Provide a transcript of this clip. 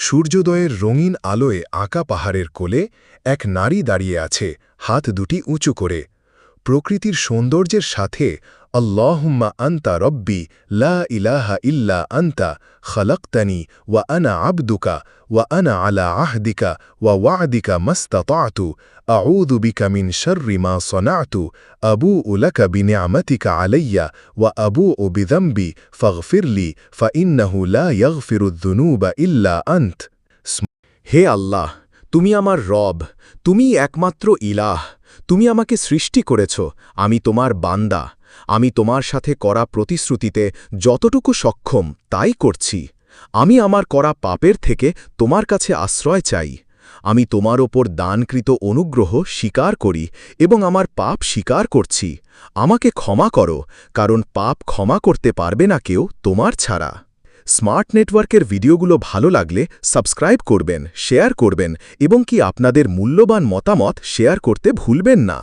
সূর্যোদয়ের রঙিন আলোয় আঁকা পাহাড়ের কোলে এক নারী দাঁড়িয়ে আছে, হাত দুটি উঁচু করে। প্রকৃতির সৌন্দর্যের সাথে আল্লাহুম্মা আন্তা রব্বি লা ইলাহা ইল্লা আন্তা খলক্তানি ওয়া আনা আবদুকা ওয়া আনা আলা আহদিকা ওয়া ওয়াদিকা মাস্তাতু আউযু বিকা মিন শাররি মা সনাতু আবু উলাকা বিনিআমাতিকা আলাইয়া ওয়া আবু ও বিদম্বি ফগফিরলি ফাইন্নাহু লা ইয়াগফিরুদ্দুনুবা ইল্লা আন্ত হে আল্লাহ তুমি আমার রব তুমি একমাত্র ইলাহ তুমি আমাকে সৃষ্টি করেছ আমি তোমার বান্দা আমি তোমার সাথে করা প্রতিশ্রুতিতে যতটুকু সক্ষম তাই করছি। আমি আমার করা পাপের থেকে তোমার কাছে আশ্রয় চাই। আমি তোমার ওপর দানকৃত অনুগ্রহ স্বীকার করি এবং আমার পাপ স্বীকার করছি। আমাকে ক্ষমা করো, কারণ পাপ ক্ষমা করতে পারবে না কেউ তোমার ছাড়া। স্মার্ট নেটওয়ার্কের ভিডিওগুলো ভালো লাগলে সাবস্ক্রাইব করবেন, শেয়ার করবেন এবং কি আপনাদের মূল্যবান মতামত শেয়ার করতে ভুলবেন না।